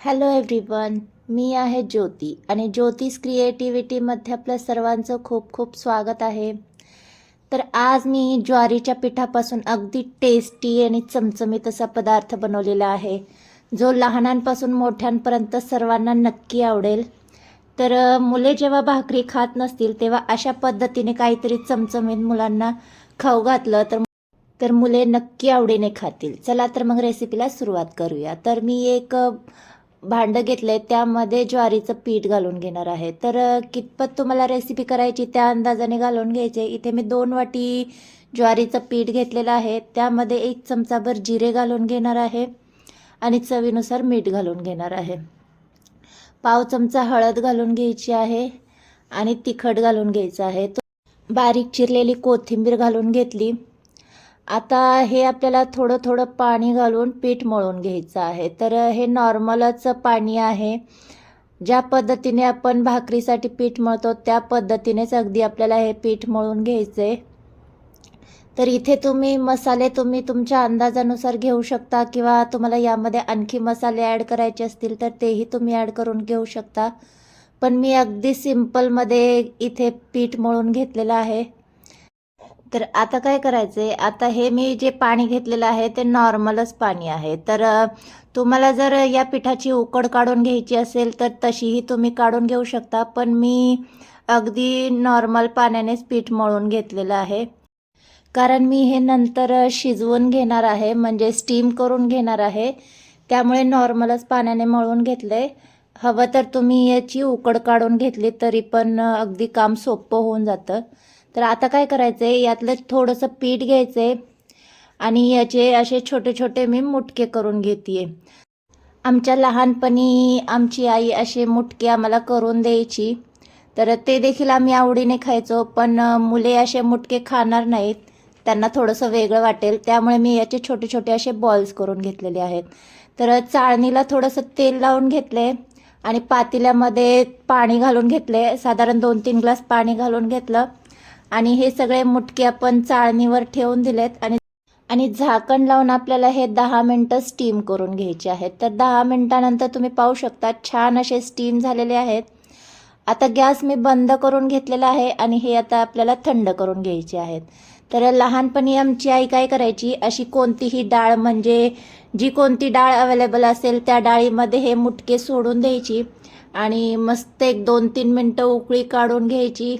Hello everyone मी आहे ज्योती आणि ज्योतिष क्रिएटिव्हिटीमध्ये आपलं सर्वांचं खूप खूप स्वागत आहे. तर आज मी ज्वारीच्या पिठापासून अगदी टेस्टी आणि चमचमीत असा पदार्थ बनवलेला आहे जो लहानांपासून मोठ्यांपर्यंत सर्वांना नक्की आवडेल. तर मुले जेव्हा भाकरी खात नसतील तेव्हा अशा पद्धतीने काहीतरी चमचमीत मुलांना खाऊ घातलं तर तर मुले नक्की आवडीने खातील. चला तर मग रेसिपीला सुरुवात करूया. तर मी एक भांडं घेतलं आहे त्यामध्ये ज्वारीचं पीठ घालून घेणार आहे. तर कितपत तुम्हाला रेसिपी करायची त्या अंदाजाने घालून घ्यायचे. इथे मी दोन वाटी ज्वारीचं पीठ घेतलेलं आहे. त्यामध्ये एक चमचाभर जिरे घालून घेणार आहे आणि चवीनुसार मीठ घालून घेणार आहे. पाव चमचा हळद घालून घ्यायची आहे आणि तिखट घालून घ्यायचं आहे. तो बारीक चिरलेली कोथिंबीर घालून घेतली. आता हे आपल्याला थोडं थोडं पाणी घालून पीठ मळून घ्यायचं आहे. तर हे नॉर्मलच पाणी आहे. ज्या पद्धतीने आपण भाकरीसाठी पीठ मळतो त्या पद्धतीनेच अगदी आपल्याला हे पीठ मळून घ्यायचं. आहे तर इथे तुम्ही मसाले तुम्ही तुमच्या अंदाजानुसार घेऊ शकता किंवा तुम्हाला यामध्ये आणखी मसाले ॲड करायचे असतील तर तेही तुम्ही ॲड करून घेऊ शकता. पण मी अगदी सिम्पलमध्ये इथे पीठ मळून घेतलेलं आहे. तर आता काय करायचं आहे आता हे मी जे पाणी घेतलेलं आहे ते नॉर्मलच पाणी आहे. तर तुम्हाला जर या पिठाची उकड काढून घ्यायची असेल तर तशीही तुम्ही काढून घेऊ शकता. पण मी अगदी नॉर्मल पाण्यानेच पीठ मळून घेतलेलं आहे. कारण मी हे नंतर शिजवून घेणार आहे म्हणजे स्टीम करून घेणार आहे. त्यामुळे नॉर्मलच पाण्याने मळून घेतलं आहे हवं तर तुम्ही याची उकड काढून घेतली तरी पण अगदी काम सोपं होऊन जातं. तर आता काय करायचं आहे यातलं थोडंसं पीठ घ्यायचं आहे आणि याचे असे छोटे छोटे मी मुटके करून घेते आमच्या लहानपणी आमची आई असे मुटके आम्हाला करून द्यायची. तर ते देखील आम्ही आवडीने खायचो पण मुले असे मुटके खाणार नाहीत. त्यांना थोडंसं वेगळं वाटेल. त्यामुळे मी याचे छोटे छोटे असे बॉल्स करून घेतलेले आहेत. तर चाळणीला थोडंसं तेल लावून घेतले आणि पातेल्यामध्ये पाणी घालून घेतले साधारण दोन तीन ग्लास पाणी घालून घेतलं. आणि हे सगळे मुटके आपण चाळणीवर ठेवून दिलेत आणि आणि झाकण लावून आपल्याला हे दहा मिनटं स्टीम करून घ्यायचे आहेत. तर दहा मिनटानंतर तुम्ही पाहू शकता छान असे स्टीम झालेले आहेत. आता गॅस मी बंद करून घेतलेला आहे आणि हे आता आपल्याला थंड करून घ्यायचे आहेत. तर लहानपणी आमची आई काय करायची अशी कोणतीही डाळ म्हणजे जी कोणती डाळ अवेलेबल असेल त्या डाळीमध्ये हे मुटके सोडून द्यायची आणि मस्त एक दोन तीन मिनटं उकळी काढून घ्यायची.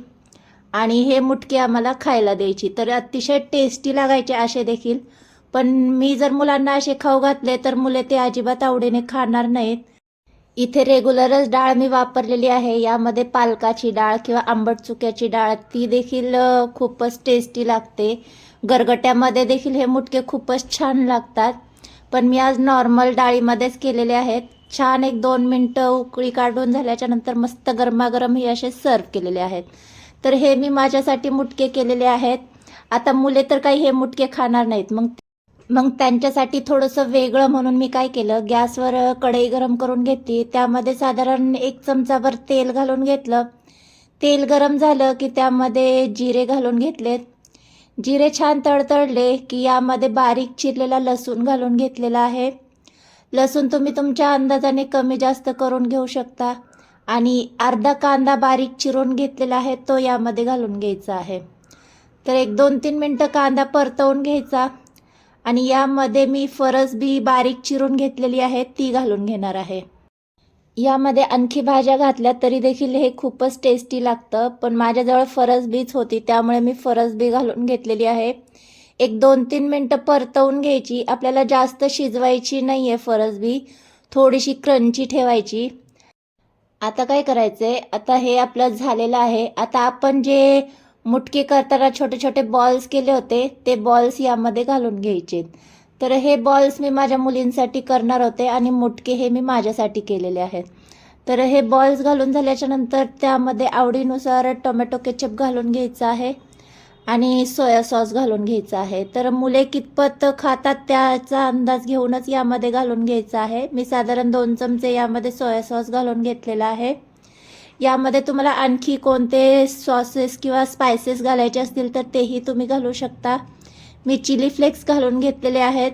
आणि हे मुटके आम्हाला खायला द्यायची. तर अतिशय टेस्टी लागायचे असे देखील. पण मी जर मुलांना असे खाऊ घातले तर मुले ते अजिबात आवडीने खाणार नाहीत. इथे रेग्युलरच डाळ मी वापरलेली आहे. यामध्ये पालकाची डाळ किंवा आंबट चुक्याची डाळ ती देखील खूपच टेस्टी लागते. गरगट्यामध्ये देखील हे मुटके खूपच छान लागतात. पण मी आज नॉर्मल डाळीमध्येच केलेले आहेत. छान एक दोन मिनटं उकळी काढून झाल्याच्यानंतर मस्त गरमागरम हे असे सर्व केलेले आहेत. तर हे मी माझ्यासाठी मुटके केलेले आहेत. आता मुले तर काही हे मुटके खाणार नाहीत. मग मग त्यांच्यासाठी थोडंसं वेगळं म्हणून मी काय केलं? गॅसवर कढई गरम करून घेतली. त्यामध्ये साधारण एक चमचाभर तेल घालून घेतलं. तेल गरम झालं की त्यामध्ये जिरे घालून घेतलेत जिरे छान तडतडले की यामध्ये बारीक चिरलेला लसूण घालून घेतलेला आहे. लसूण तुम्ही तुमच्या अंदाजाने कमी जास्त करून घेऊ शकता. आणि अर्धा कांदा बारीक चिरून घेतलेला आहे तो यामध्ये घालून घ्यायचा आहे. तर एक दोन तीन मिनटं कांदा परतवून घ्यायचा आणि यामध्ये मी फरसबी बारीक चिरून घेतलेली आहे ती घालून घेणार आहे. यामध्ये आणखी भाज्या घातल्या तरी देखील हे खूपच टेस्टी लागतं पण माझ्याजवळ फरसबीच होती त्यामुळे मी फरसबी घालून घेतलेली आहे. एक दोन तीन मिनटं परतवून घ्यायची आपल्याला जास्त शिजवायची नाही आहे फरसबी थोडीशी क्रंची ठेवायची. आता काय करायचं आहे आता हे आपलं झालेलं आहे. आता आपण जे मुटके करताना छोटे छोटे बॉल्स केले होते ते बॉल्स यामध्ये घालून घ्यायचे तर हे बॉल्स मी माझ्या मुलींसाठी करणार होते आणि मुटके हे मी माझ्यासाठी केलेले आहेत. तर हे बॉल्स घालून झाल्याच्यानंतर त्यामध्ये आवडीनुसार टोमॅटो केचप घालून घ्यायचं आहे. आणि सोया सॉस घालून घ्यायचा आहे. तर मुले कितपत खातात त्याचा अंदाज घेऊनच यामध्ये घालून घ्यायचा आहे. मी साधारण दोन चमचे यामध्ये सोया सॉस घालून घेतलेला आहे. यामध्ये तुम्हाला आणखी कोणते सॉसेस किंवा स्पायसेस घालायचे असतील तर तेही तुम्ही घालू शकता. मी चिली फ्लेक्स घालून घेतलेले आहेत.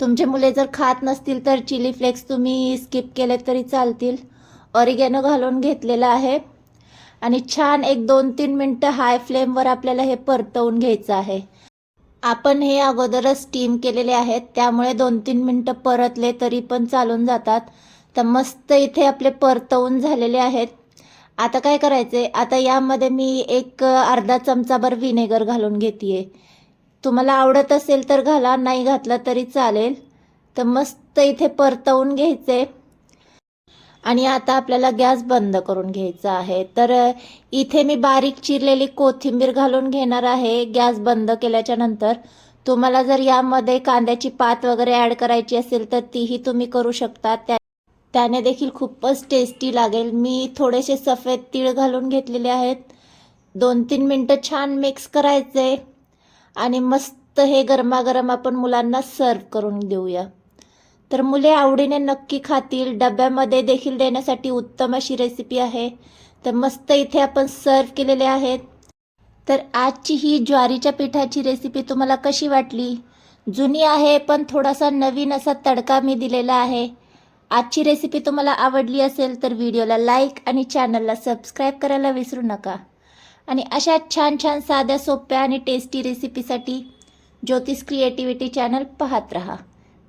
तुमचे मुले जर खात नसतील तर चिली फ्लेक्स तुम्ही स्किप केले तरी चालतील. ऑरिगॅनो घालून घेतलेलं आहे. आणि छान एक दोन तीन मिनटं हाय फ्लेमवर आपल्याला हे परतवून घ्यायचं आहे. आपण हे अगोदरच स्टीम केलेले आहेत त्यामुळे दोन तीन मिनटं परतले तरी पण चालून जातात. तर मस्त इथे आपले परतवून झालेले आहेत. आता काय करायचे आता यामध्ये मी एक अर्धा चमचाभर विनेगर घालून घेते तुम्हाला आवडत असेल तर घाला नाही घातलं तरी चालेल. तर मस्त इथे परतवून घ्यायचे आणि आता आपल्याला गॅस बंद करून घ्यायचा आहे. तर इथे मी बारीक चिरलेली कोथिंबीर घालून घेणार आहे. गॅस बंद केल्याच्यानंतर तुम्हाला जर यामध्ये कांद्याची पात वगैरे ॲड करायची असेल तर तीही तुम्ही करू शकता. त्या त्याने देखील खूपच टेस्टी लागेल. मी थोडेसे सफेद तीळ घालून घेतलेले आहेत. दोन तीन मिनटं छान मिक्स करायचे. आणि मस्त हे गरमागरम आपण मुलांना सर्व करून देऊया. तर मुले आवडीने नक्की खातील. डब्यामध्ये देखील देण्यासाठी उत्तम अशी रेसिपी आहे. तर मस्त इथे आपण सर्व केलेले आहेत. तर आजची ही ज्वारीच्या पिठाची रेसिपी तुम्हाला कशी वाटली? जुनी आहे पण थोडासा नवीन असा तडका मी दिलेला आहे. आजची रेसिपी तुम्हाला आवडली असेल तर व्हिडिओला लाईक आणि चॅनलला सबस्क्राईब करायला विसरू नका. आणि अशा छान छान साध्या सोप्या आणि टेस्टी रेसिपीसाठी ज्योतिष क्रिएटिव्हिटी चॅनल पाहत रहा.